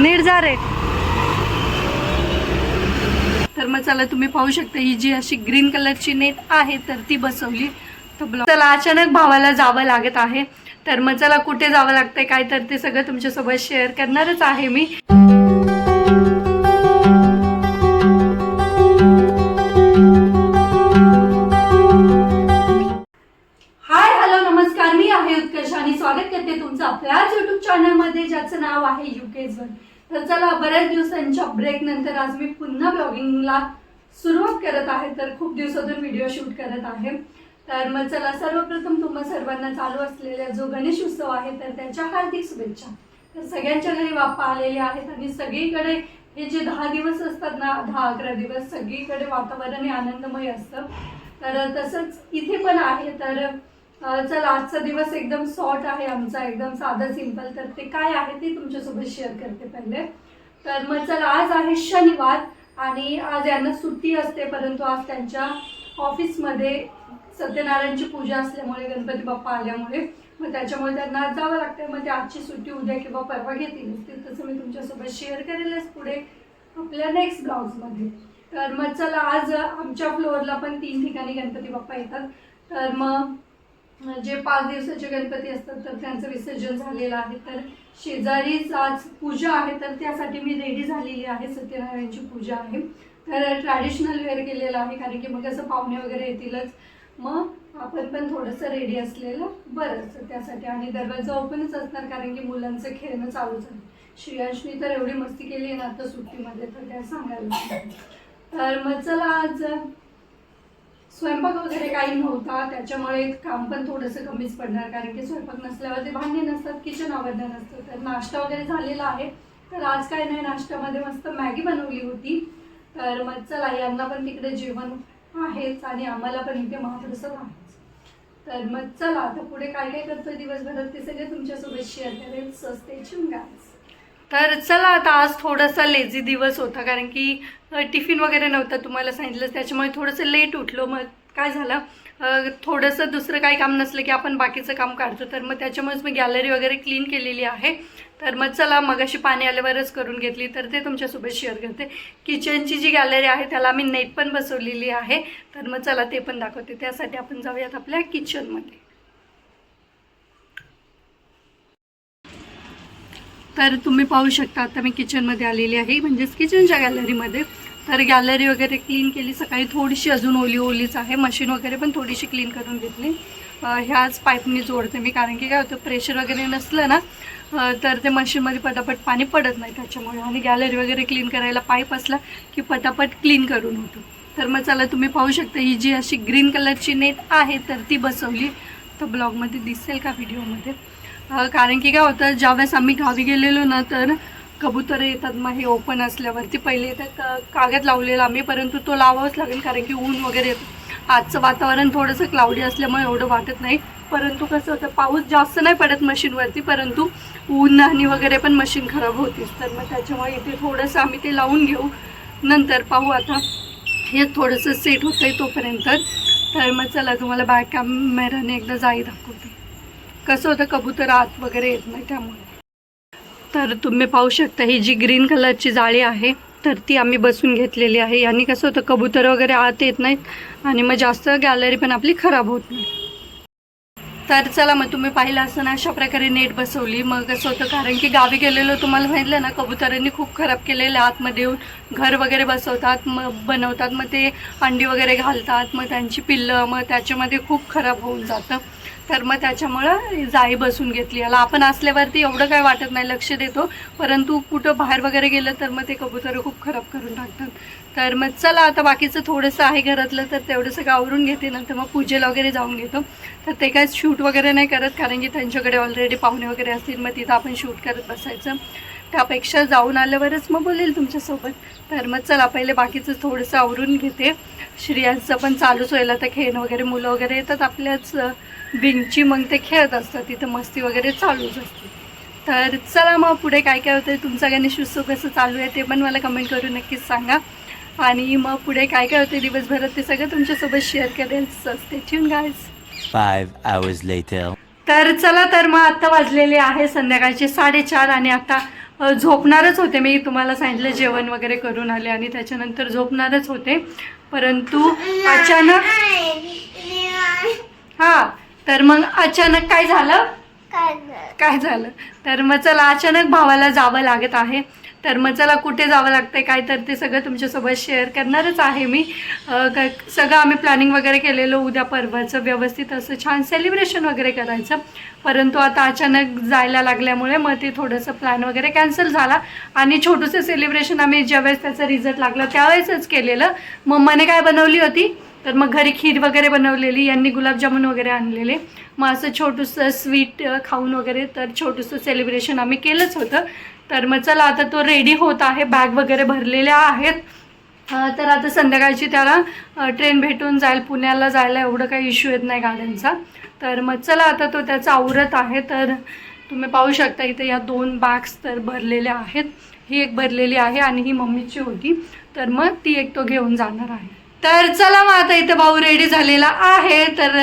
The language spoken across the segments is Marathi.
नीट जा रे. तर मग चला तुम्ही पाहू शकता ही जी अशी ग्रीन कलरची नेट आहे तर ती बसवली. तर चला अचानक भावाला जावं लागत आहे. तर मग चला कुठे जावं लागतंय काय तर ते सगळं तुमच्यासोबत शेअर करणारच आहे मी. तुमचं आपल्याच युट्यूब चॅनलमध्ये ज्याचं नाव आहे युकेज वन तर चला बऱ्याच दिवसांच्या ब्रेक नंतर आज मी पुन्हा ब्लॉगिंगला सुरुवात करत आहे. तर खूप दिवसातून व्हिडिओ शूट करत आहे. तर मग चला सर्वप्रथम तुम्हा सर्वांना चालू असलेला जो गणेश उत्सव आहे तर त्याच्या हार्दिक शुभेच्छा. तर सगळ्यांच्या घरी बाप्पा आलेले आहेत आणि सगळीकडे हे जे दहा दिवस असतात ना दहा अकरा दिवस सगळीकडे वातावरण हे आनंदमय असतं. तर तसंच इथे पण आहे. तर चल आजचा दिवस एकदम सॉर्ट आहे आमचा एकदम साधं सिंपल तर ते काय आहे ते तुमच्यासोबत शेअर करते पहिले. तर मग चल आज आहे शनिवार आणि आज यांना सुट्टी असते परंतु आज त्यांच्या ऑफिसमध्ये सत्यनारायणची पूजा असल्यामुळे गणपती बाप्पा आल्यामुळे मग त्याच्यामुळे त्यांना आज जावं लागतं मग ते आजची सुट्टी उद्या किंवा परवा घेतील. ते तसं मी तुमच्यासोबत शेअर करेलच पुढे आपल्या नेक्स्ट ब्लॉग्समध्ये तर मग चला आज आमच्या फ्लोअरला पण तीन ठिकाणी गणपती बाप्पा येतात. तर मग जे पाच दिवसाचे गणपती असतात तर त्यांचं विसर्जन झालेलं आहे. तर शेजारीच आज पूजा आहे तर त्यासाठी मी रेडी झालेली आहे सत्यनारायणची पूजा आहे. तर ट्रॅडिशनल वेअर केलेलं आहे कारण की मग असं पाहुणे वगैरे येतीलच. मग आपण पण थोडंसं रेडी असलेलं बरं असतं त्यासाठी आणि दरवाजा ओपनच असणार कारण की मुलांचं खेळणं चालूच आहे श्रेयांशनी तर एवढी मस्ती केली आहे ना आता सुट्टीमध्ये तर काय सांगायला तर मग चला आज स्वयंपाक वगैरे काही नव्हता त्याच्यामुळे काम पण थोडंसं कमीच पडणार कारण की स्वयंपाक नसल्यावर ते भांडे नसतात किचन अवैध नसतं तर नाश्ता वगैरे झालेला आहे. तर आज काय नाही नाश्त्यामध्ये मस्त मॅगी बनवली होती. तर मग चला यांना पण तिकडे जेवण आहेच आणि आम्हाला पण इथे महाप्रसाद आहेच तर मग चला आता पुढे काय काय करतोय दिवसभरात ते सगळे तुमच्यासोबत शेअर करेल सस्ते गाईज तर चला आता आज थोडासा लेझी दिवस होता कारण की टिफिन वगैरे नव्हतं तुम्हाला सांगितलं त्याच्यामुळे थोडंसं लेट उठलो. मग काय झालं थोडंसं दुसरं काही काम नसलं की आपण बाकीचं काम काढतो. तर मग त्याच्यामुळेच मी गॅलरी वगैरे क्लीन केलेली आहे. तर मग चला मग अशी पाणी आल्यावरच करून घेतली. तर ते तुमच्यासोबत शेअर करते. किचनची जी गॅलरी आहे त्याला आम्ही नेट पण बसवलेली आहे. तर मग चला ते पण दाखवते. त्यासाठी आपण जाऊयात आपल्या किचनमध्ये तर तुम्ही पाहू शकता आता मी किचनमध्ये आलेली आहे. म्हणजेच किचनच्या गॅलरीमध्ये तर गॅलरी वगैरे क्लीन केली. सकाळी थोडीशी अजून ओली ओलीच आहे. मशीन वगैरे पण थोडीशी क्लीन करून घेतली. ह्याच पाईपनी जोडते मी. कारण की काय होतं प्रेशर वगैरे नसलं ना तर ते मशीनमध्ये पटापट पाणी पडत नाही त्याच्यामुळे. आणि गॅलरी वगैरे क्लीन करायला पाईप असला की पटापट क्लीन करून होतो. तर मग चला तुम्ही पाहू शकता ही जी अशी ग्रीन कलरची नेट आहे तर ती बसवली. तर ब्लॉगमध्ये दिसेल का व्हिडिओमध्ये कारण की काय होतं ज्यावेळेस आम्ही गावी गेलेलो ना तर कबूतर येतात मग हे ओपन असल्यावरती. पहिले तर कागद लावलेला आम्ही परंतु तो लावावाच लागेल कारण की ऊन वगैरे येतं आजचं वातावरण थोडंसं क्लाउडी असल्यामुळे एवढं वाटत नाही. परंतु कसं होतं पाऊस जास्त नाही पडत मशीनवरती परंतु ऊन आणि वगैरे पण मशीन खराब होतीच. तर मग त्याच्यामुळे इथे थोडंसं आम्ही ते लावून घेऊ. नंतर पाहू आता. हे थोडंसं सेट होतं आहे तोपर्यंत. तर मग चला तुम्हाला बॅक कॅमेराने एकदा जाई दाखवते. कसं होतं कबूतर आत वगैरे येत नाही त्यामुळे. तर तुम्ही पाहू शकता ही जी ग्रीन कलरची जाळी आहे तर ती आम्ही बसून घेतलेली आहे. यांनी कसं होतं कबूतर वगैरे आत येत नाहीत आणि मग जास्त गॅलरी पण आपली खराब होत नाही. तर चला मग तुम्ही पाहिलं असं ना अशा प्रकारे नेट बसवली. मग कसं होतं कारण की गावी गेलेलो तुम्हाला माहितलं ना कबुतरांनी खूप खराब केलेलं आतमध्ये येऊन घर वगैरे बसवतात मग बनवतात. मग ते अंडी वगैरे घालतात मग त्यांची पिल्लं मग त्याच्यामध्ये खूप खराब होऊन जातं. तर मग त्याच्यामुळं जाई बसून घेतली. याला आपण असल्यावरती एवढं काय वाटत नाही लक्ष देतो. परंतु कुठं बाहेर वगैरे गेलं तर मग ते कबुतर खूप खराब करून टाकतात. तर मग चला आता बाकीचं थोडंसं आहे घरातलं तर तेवढंसं गावरून घेते. नंतर मग पूजेला वगैरे जाऊन घेतो. तर ते काय शूट वगैरे नाही करत कारण की त्यांच्याकडे ऑलरेडी पाहुणे वगैरे असतील. मग तिथं आपण शूट करत बसायचं. त्यापेक्षा जाऊन आल्यावरच मग बोलेल तुमच्यासोबत. तर मग चला पहिले बाकीचं थोडंसं आवरून घेते. श्रियांचं पण चालूच होईल. आता खेळणं वगैरे मुलं वगैरे येतात आपल्याच विंगची. मग ते खेळत असतात. तिथं मस्ती वगैरे चालूच असते. तर चला मग पुढे काय काय होतं तुमचा गणेश उत्सव कसं चालू आहे ते पण मला कमेंट करून नक्कीच सांगा. आणि मग पुढे काय काय होते दिवसभरात ते सगळं तुमच्यासोबत शेअर करेल. Five hours later. तर चला तर मग आता वाजलेले आहे संध्याकाळचे साडेचार आणि आता झोपणारच होते. मी तुम्हाला सांगितलं जेवण वगैरे करून आले आणि त्याच्यानंतर झोपणारच होते. परंतु अचानक हां तर मग अचानक काय झालं? काय झालं? तर मग चला अचानक भावाला जावं लागत आहे. तर मग चला कुठे जावं लागतंय काय तर ते सगळं तुमच्यासोबत शेअर करणारच आहे मी. सगळं आम्ही प्लॅनिंग वगैरे केलेलं उद्या परवाचं व्यवस्थित असं छान सेलिब्रेशन वगैरे करायचं. परंतु आता अचानक जायला लागल्यामुळे मग ते थोडंसं प्लॅन वगैरे कॅन्सल झाला. आणि छोटंसं सेलिब्रेशन आम्ही ज्यावेळेस त्याचा रिझल्ट लागला त्यावेळेसच केलेलं. मम्माने काय बनवली होती? तर मग घरी खीर वगैरे बनवलेली यांनी गुलाबजामुन वगैरे आणलेले. मग असं छोटंसं स्वीट खाऊन वगैरे तर छोटंसं सेलिब्रेशन आम्ही केलंच होतं. तर मग चला आता तो रेडी होत आहे. बॅग वगैरे भरलेल्या आहेत. तर आता संध्याकाळची त्याला ट्रेन भेटून जाईल. पुण्याला जायला एवढं काही इश्यू येत नाही गाड्यांचा. तर मग चला आता तो त्याचा आवरत आहे. तर तुम्ही पाहू शकता इथे या दोन बॅग्स तर भरलेल्या आहेत. ही एक भरलेली आहे आणि ही मम्मीची होती. तर मग ती एक तो घेऊन जाणार आहे. तर चला मग आता इथे भाऊ रेडी झालेला आहे. तर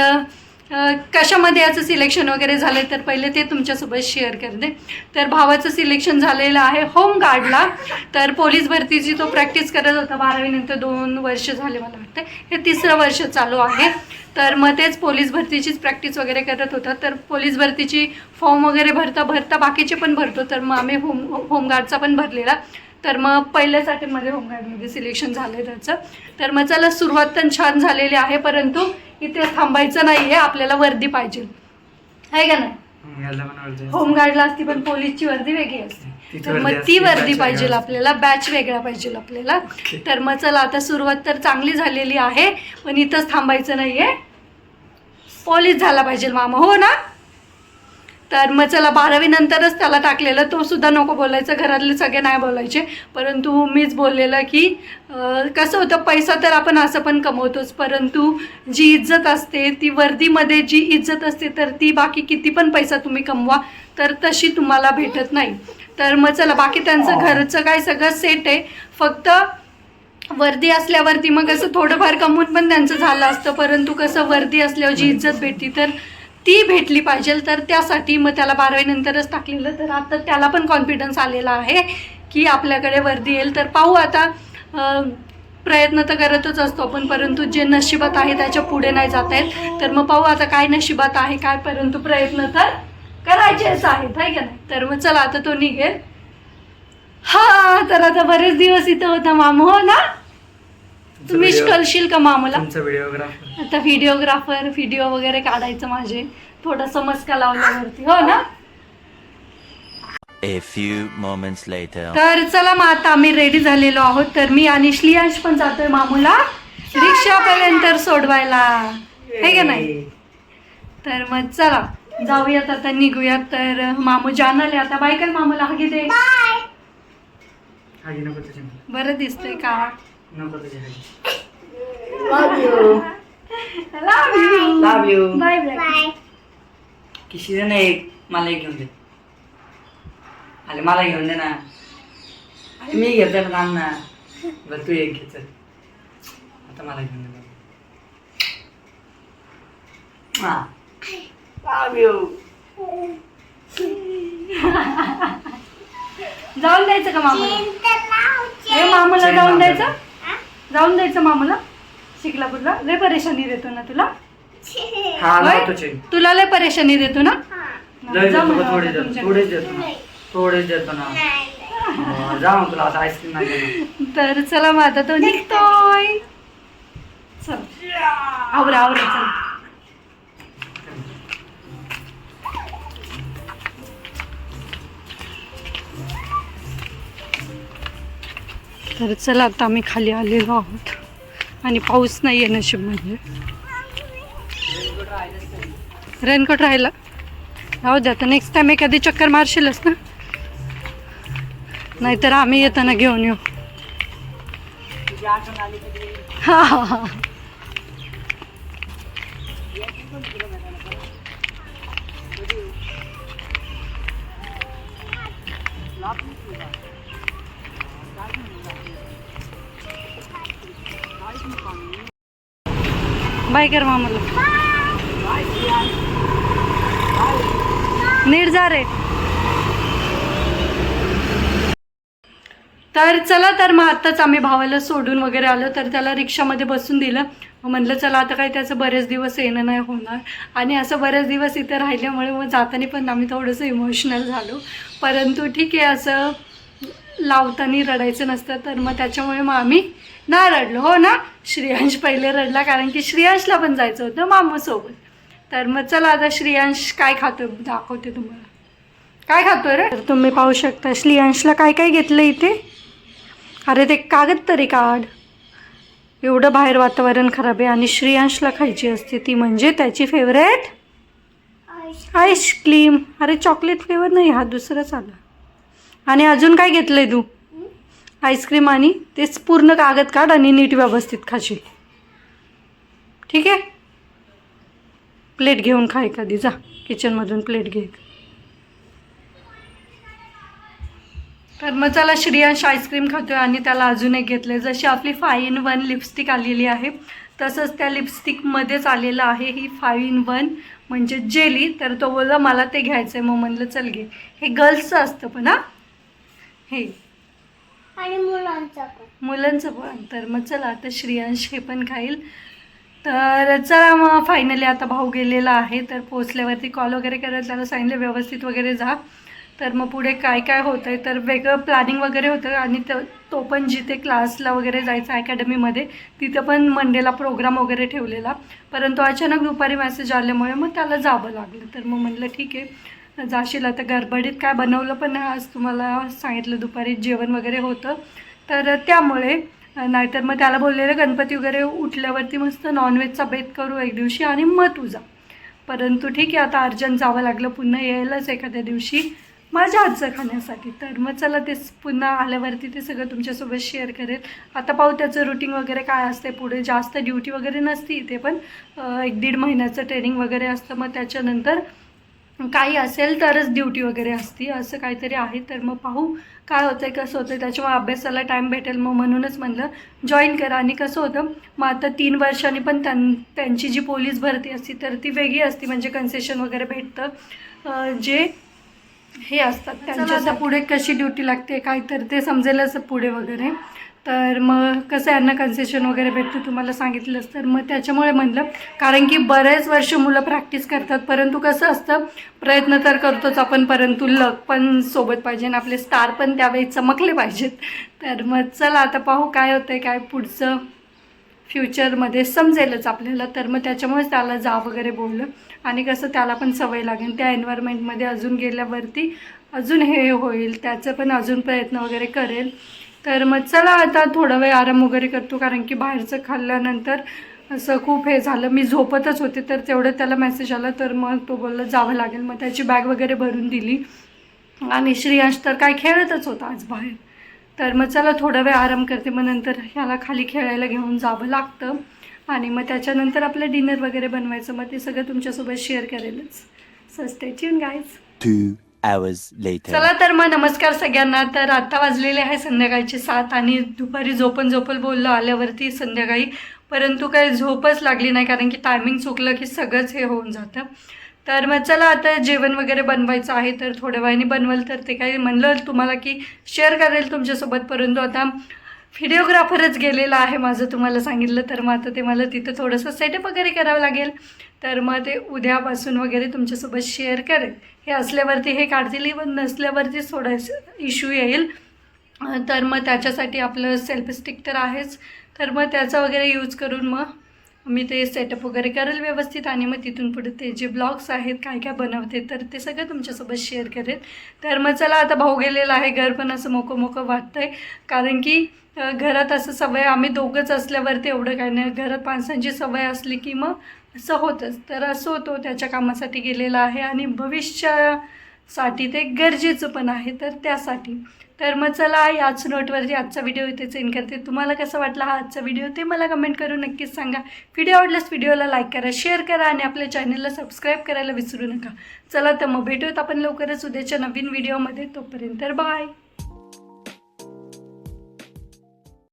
कशामध्ये याचं सिलेक्शन वगैरे झालं तर पहिले ते तुमच्यासोबत शेअर करते. तर भावाचं सिलेक्शन झालेलं आहे होमगार्डला तर पोलीस भरतीची तो प्रॅक्टिस करत होता बारावीनंतर दोन वर्ष झाले मला वाटतं. हे तिसरं वर्ष चालू आहे. तर मग तेच पोलीस भरतीचीच प्रॅक्टिस वगैरे करत होता. तर पोलीस भरतीची फॉर्म वगैरे भरता भरता बाकीचे पण भरतो. तर मग आम्ही होम होमगार्डचा पण भरलेला. तर मग पहिल्याच अटेम्पमध्ये होमगार्डमध्ये सिलेक्शन झालं आहे त्याचं. तर मग चला सुरुवात पण छान झालेली आहे परंतु इथे थांबायचं नाही आहे आपल्याला वर्दी पाहिजे. आहे का नाही. होमगार्डला असती. पण पोलीसची वर्दी वेगळी असते. तर मग ती वर्दी पाहिजे. आपल्याला बॅच वेगळा पाहिजे आपल्याला. तर मग चला आता सुरुवात तर चांगली झालेली आहे पण इथंच थांबायचं नाहीये. पोलीस झाला पाहिजे मामा हो ना? तर मग चला बारावी नंतरच त्याला टाकलेलं. तो सुद्धा नको बोलायचं घरातले सगळे नाही बोलायचे. परंतु मीच बोललेलं की कसं होतं पैसा तर आपण असं पण कमवतोच. परंतु जी इज्जत असते ती वर्दीमध्ये जी इज्जत असते तर ती बाकी किती पण पैसा तुम्ही कमवा तर तशी तुम्हाला भेटत नाही. तर मग चला बाकी त्यांचं घरचं काय सगळं सेट आहे. फक्त वर्दी असल्यावरती मग असं थोडंफार कमवून पण त्यांचं झालं असतं. परंतु कसं वर्दी असल्यावर जी इज्जत भेटती तर ती भेटली पाहिजे. तर त्यासाठी मग त्याला बारावीनंतरच टाकलेलं. तर आता त्याला पण कॉन्फिडन्स आलेला आहे की आपल्याकडे वर्दी येईल. तर पाहू आता प्रयत्न तर करतच असतो आपण परंतु जे नशिबात आहे त्याच्या पुढे नाही जात आहेत तर मग पाहू आता काय नशिबात आहे काय परंतु प्रयत्न तर करायचेच आहेत. आहे का नाही? तर मग चला आता तो निघेल. हा तर आता बरेच दिवस इथं होता मामू हो ना? तुम्ही करशील का मामूला? तुमचा व्हिडिओग्राफर आता व्हिडिओग्राफर व्हिडिओ वगैरे काढायचं माझे. थोडासा मस्का लावल्यावरती. हो ना? A few moments later. तर चला मग आता आम्ही रेडी झालेलो आहोत. तर मी आणि श्लियांश पण जातोय मामूला. रिक्षापर्यंत सोडवायला. हे का नाही? तर मग चला जाऊयात आता निघूयात. तर मामू जाणार आहे आता बाय कर मामूला. हा दे हागी नको तुझी बरं दिसतंय का? नको तुझी हागी love you Love you. Bye bye किशी नाही एक मला एक घेऊन दे. अरे मला घेऊन दे ना. अरे मी घेतो ना थांब ना. बरं तू एक घे चल. आता मला घेऊन दे. हा. Love you. जाऊन द्यायचं का मामाला? हे मामाला जाऊन द्यायचं? जाऊन द्यायचं मामाला शिकलापूरला. लय परेशानी देतो ना तुला? हा होय? तुला लय परेशानी देतो ना? लय जा देतो मग थोडे आता देतो तुमच्या थोडेच देतो ना. थोडेच देतो ना. हो, जा मग तुला आता आईस्क्रीम नाही देणार. तर चला मग आता तो निघतोय. चल. आवरा आवरा चल. तर चला आता आम्ही खाली आलेलो आहोत. आणि पाऊस नाही आहे नशीब म्हणजे रेनकोट राहिला. राहू द्या आता नेक्स्ट टाईम एखादी चक्कर मारशीलच ना. नाहीतर आम्ही येताना घेऊन येऊ. हा हा हा बाय कर मामाला. नीट जा रे. तर चला तर मग आत्ताच आम्ही भावाला सोडून वगैरे आलो तर त्याला रिक्षामध्ये बसून दिलं. मग म्हणलं चला आता काही त्याचं बरेच दिवस येणं नाही होणार. आणि असं बरेच दिवस इथं राहिल्यामुळे मग जाताना पण आम्ही थोडंसं इमोशनल झालो. परंतु ठीक आहे असं लावताना रडायचं नसतं तर मग त्याच्यामुळे मग आम्ही नाही रडलो. हो ना? श्रेयांश पहिले रडला कारण की श्रेयांशला पण जायचं होतं मामासोबत. तर मग चला आता श्रेयांश काय खातो दाखवते तुम्हाला. काय खातोय रे? तर तुम्ही पाहू शकता श्रेयांशला काय काय घेतलं इथे? अरे ते कागद तरी काढ. एवढं बाहेर वातावरण खराब आहे आणि श्रेयांशला खायची असते ती म्हणजे त्याची फेवरेट आईस्क्रीम अरे चॉकलेट फ्लेवर नाही हा दुसराच आला. आणि अजून काय घेतलंय तू? आईस्क्रीम आणि तेच पूर्ण कागद काढ आणि नीट व्यवस्थित खाशील. ठीक आहे? प्लेट घेऊन खा एखादी. जा किचनमधून प्लेट घे तर मग चला श्रेयांश आईस्क्रीम खातोय आणि त्याला अजून एक घेतलं जशी आपली फाय इन वन लिपस्टिक आलेली आहे तसंच त्या लिपस्टिकमध्येच आलेलं आहे ही फाय इन वन म्हणजे जेली तर तो बोलला मला ते घ्यायचं आहे मग म्हणलं चल घे. हे गर्ल्सचं असतं पण हां? हे. आणि मुलांचा पण. मुलांचं पण. तर मग चला आता श्रेयांश हे पण खाईल. तर चला मग फायनली आता भाऊ गेलेला आहे तर पोचल्यावरती कॉल वगैरे करायला त्याला सांगितलं व्यवस्थित वगैरे जा. तर मग पुढे काय काय होतं आहे तर वेगळं प्लॅनिंग वगैरे होतं आणि त तो पण जिथे क्लासला वगैरे जायचा अकॅडमीमध्ये तिथं पण मंडेला प्रोग्राम वगैरे ठेवलेला. परंतु अचानक दुपारी मेसेज आल्यामुळे मग त्याला जावं लागलं. तर मग म्हटलं ठीक आहे जाशील आता गडबडीत काय बनवलं पण नाही आज तुम्हाला सांगितलं दुपारी जेवण वगैरे होतं. तर त्यामुळे नाहीतर मग त्याला बोललेलं गणपती वगैरे उठल्यावरती मस्त नॉनव्हेजचा बेत करू एक दिवशी आणि मग तुझा परंतु ठीक आहे आता अर्जंट जावं लागलं पुन्हा यायलाच एखाद्या दिवशी माझ्या हातचं खाण्यासाठी. तर मग चला ते पुन्हा आल्यावरती ते सगळं तुमच्यासोबत शेअर करेल. आता पाहू त्याचं रुटीन वगैरे काय असते पुढे. जास्त ड्युटी वगैरे नसती इथे पण एक दीड महिन्याचं ट्रेनिंग वगैरे असतं. मग त्याच्यानंतर काही असेल तरच ड्युटी वगैरे असती असं काहीतरी आहे. तर मग पाहू काय होतं आहे कसं होतं आहे त्याच्यामुळे अभ्यासाला टाईम भेटेल. मग म्हणूनच म्हणलं जॉईन करा. आणि कसं होतं मग आता तीन वर्षांनी पण त्यां त्यांची जी पोलीस भरती असती तर ती वेगळी असती. म्हणजे कन्सेशन वगैरे भेटतं. जे हे असतात त्यांच्या पुढे कशी ड्युटी लागते काय तर ते समजेलच पुढे वगैरे. तर मग कसं यांना कन्सेशन वगैरे भेटतं तुम्हाला सांगितलंच. तर मग त्याच्यामुळे म्हणलं कारण की बरेच वर्ष मुलं प्रॅक्टिस करतात परंतु कसं असतं प्रयत्न तर करतोच आपण परंतु लक पण सोबत पाहिजे आणि आपले स्टार पण त्यावेळी चमकले पाहिजेत. तर मग चला आता पाहू काय होतं आहे काय पुढचं फ्युचरमध्ये समजेलच आपल्याला. तर मग त्याच्यामुळेच त्याला जा वगैरे बोललं. आणि कसं त्याला पण सवय लागेल. त्या एन्व्हायरमेंटमध्ये अजून गेल्यावरती अजून हे होईल त्याचं पण अजून प्रयत्न वगैरे करेल. तर मग चला आता थोडा वेळ आराम वगैरे करतो कारण की बाहेरचं खाल्ल्यानंतर असं खूप हे झालं. मी झोपतच होते तर तेवढं त्याला मेसेज आला तर मग तो बोलला जावं लागेल. मग त्याची बॅग वगैरे भरून दिली. आणि श्रेयांश तर काय खेळतच होता आज बाहेर. तर मग चला थोडा वेळ आराम करते मग नंतर ह्याला खाली खेळायला घेऊन जावं लागतं. आणि मग त्याच्यानंतर आपलं डिनर वगैरे बनवायचं मग ते सगळं तुमच्यासोबत शेअर करेलच. सस्ते चिन गायच hours later. चला तर मग नमस्कार सगळ्यांना. तर आता वाजलेले आहे संध्याकाळचे सात आणि दुपारी झोपन झोपल बोललो आल्यावरती संध्याकाळी. परंतु काही झोपच लागली नाही कारण की टायमिंग चुकलं की सगळंच हे होऊन जातं. तर मग चला आता जेवण वगैरे बनवायचं आहे तर थोड्या वेळाने बनवल तर ते काही म्हणलं तुम्हाला की शेअर करेल तुमच्यासोबत. परंतु आता व्हिडिओग्राफरच गेलेला आहे माझं तुम्हाला सांगितलं तर मग आता ते मला तिथं थोडंसं सेटअप वगैरे करावं लागेल. तर मग ते उद्यापासून वगैरे तुमच्यासोबत शेअर करेल हे असल्यावरती हे काढतील पण नसल्यावरती थोडंसं इश्यू येईल. तर मग त्याच्यासाठी आपलं सेल्फ स्टिक तर आहेच. तर मग त्याचा वगैरे यूज करून मग मी ते सेटअप वगैरे करेल व्यवस्थित आणि मग तिथून पुढे ते जे ब्लॉग्स आहेत काय काय बनवते तर ते सगळं तुमच्यासोबत शेअर करेल तर मग चला आता भाऊ गेलेला आहे घर पण असं मोकं मोकं वाटतं आहे कारण की घरात असं सवय आम्ही दोघंच असल्यावरती एवढं काय नाही. घरात माणसांची सवय असली की मग असं होतंच. तर असं होतो त्याच्या कामासाठी गेलेला आहे आणि भविष्यासाठी ते गरजेचं पण आहे तर त्यासाठी. तर मग चला याच नोटवरती आजचा व्हिडिओ इथेच एंड करते. तुम्हाला कसा वाटला हा आजचा व्हिडिओ ते मला कमेंट करून नक्कीच सांगा. व्हिडिओ आवडल्यास व्हिडिओला लाईक करा शेअर करा आणि आपल्या चॅनलला सबस्क्राईब करायला विसरू नका. चला तर मग भेटूयात आपण लवकरच उद्याच्या नवीन व्हिडिओमध्ये. तोपर्यंत बाय.